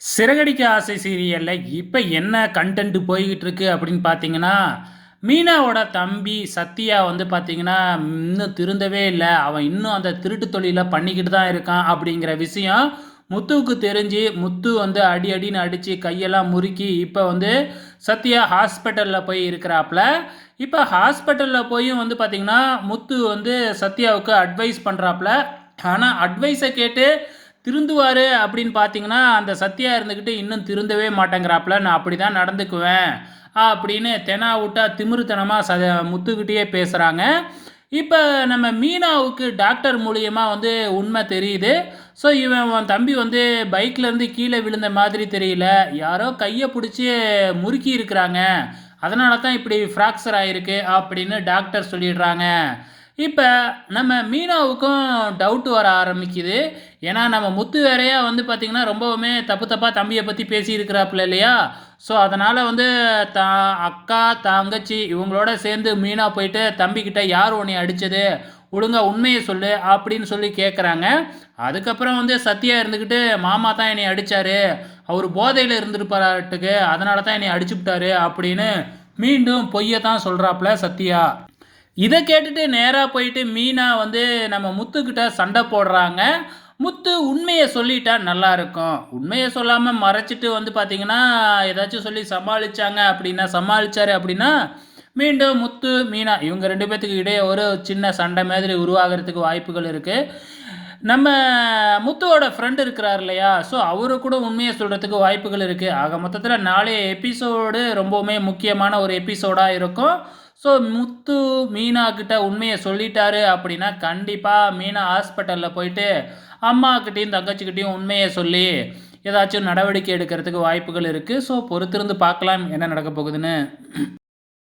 சிறகடிக்க ஆசை சீரியலில் இப்போ என்ன கண்டென்ட் போய்கிட்டு இருக்கு அப்படின்னு பார்த்தீங்கன்னா மீனாவோட தம்பி சத்யா வந்து பார்த்தீங்கன்னா இன்னும் திருந்தவே இல்லை. அவன் இன்னும் அந்த திருட்டு தொழிலை பண்ணிக்கிட்டு தான் இருக்கான் அப்படிங்கிற விஷயம் முத்துவுக்கு தெரிஞ்சு முத்து வந்து அடி அடின்னு அடித்து கையெல்லாம் முறுக்கி இப்போ வந்து சத்யா ஹாஸ்பிட்டலில் போய் இருக்கிறாப்புல இப்போ ஹாஸ்பிட்டலில் போயும் வந்து பார்த்திங்கன்னா முத்து வந்து சத்யாவுக்கு அட்வைஸ் பண்ணுறாப்புல ஆனால் அட்வைஸை கேட்டு திருந்துவார் அப்படின்னு பார்த்தீங்கன்னா அந்த சத்யா இருந்துக்கிட்டு இன்னும் திருந்தவே மாட்டேங்கிறாப்புல நான் அப்படி தான் நடந்துக்குவேன் அப்படின்னு தெனா விட்டா திமிருத்தனமாக ச முத்துக்கிட்டேயே பேசுகிறாங்க இப்போ நம்ம மீனாவுக்கு டாக்டர் மூலியமாக வந்து உண்மை தெரியுது. ஸோ இவன் உன் தம்பி வந்து பைக்லேருந்து கீழே விழுந்த மாதிரி தெரியல. யாரோ கையை பிடிச்சி முறுக்கி இருக்கிறாங்க. அதனால தான் இப்படி ஃப்ராக்சர் ஆகிருக்கு அப்படின்னு டாக்டர் சொல்லிடுறாங்க. இப்போ நம்ம மீனாவுக்கும் டவுட் வர ஆரம்பிக்குது. ஏன்னா நம்ம முத்து வேறையா வந்து பார்த்திங்கன்னா ரொம்பவுமே தப்பு தப்பாக தம்பியை பற்றி பேசியிருக்கிறாப்புல இல்லையா? ஸோ அதனால் வந்து த அக்கா தங்கச்சி இவங்களோட சேர்ந்து மீனா போயிட்டு தம்பிக்கிட்ட யார் உன்னை அடித்தது ஒழுங்கா உண்மையை சொல்லு அப்படின்னு சொல்லி கேட்குறாங்க அதுக்கப்புறம் வந்து சத்யா இருந்துக்கிட்டு மாமா தான் என்னை அடித்தார் அவர் போதையில் இருந்துருப்பாராட்டுக்கு. அதனால தான் என்னை அடிச்சு விட்டாரு அப்படின்னு மீண்டும் பொய்யை தான் சொல்கிறாப்புல சத்யா. இதை கேட்டுட்டு நேராக போயிட்டு மீனா வந்து நம்ம முத்துக்கிட்ட சண்டை போடுறாங்க. முத்து உண்மையை சொல்லிட்டா நல்லா இருக்கும். உண்மையை சொல்லாமல் மறைச்சிட்டு வந்து பார்த்தீங்கன்னா ஏதாச்சும் சொல்லி சமாளித்தாங்க அப்படின்னா சமாளித்தார் அப்படின்னா மீண்டும் முத்து மீனா இவங்க ரெண்டு பேர்த்துக்கு இடையே ஒரு சின்ன சண்டை மாதிரி உருவாகிறதுக்கு வாய்ப்புகள் இருக்குது நம்ம முத்துவோட ஃப்ரெண்டு இருக்கிறார் இல்லையா? ஸோ அவரு கூட உண்மையை சொல்கிறதுக்கு வாய்ப்புகள் இருக்குது ஆக மொத்தத்தில் நாளைய எபிசோடு ரொம்பவுமே முக்கியமான ஒரு எபிசோடாக இருக்கும். ஸோ முத்து மீனா கிட்ட உண்மையை சொல்லிட்டாரு அப்படின்னா கண்டிப்பாக மீனா ஹாஸ்பிட்டலில் போயிட்டு அம்மாக்கிட்டேயும் தங்கச்சிக்கிட்டேயும் உண்மையை சொல்லி ஏதாச்சும் நடவடிக்கை எடுக்கிறதுக்கு வாய்ப்புகள் இருக்குது ஸோ பொறுத்திருந்து பார்க்கலாம் என்ன நடக்க போகுதுன்னு.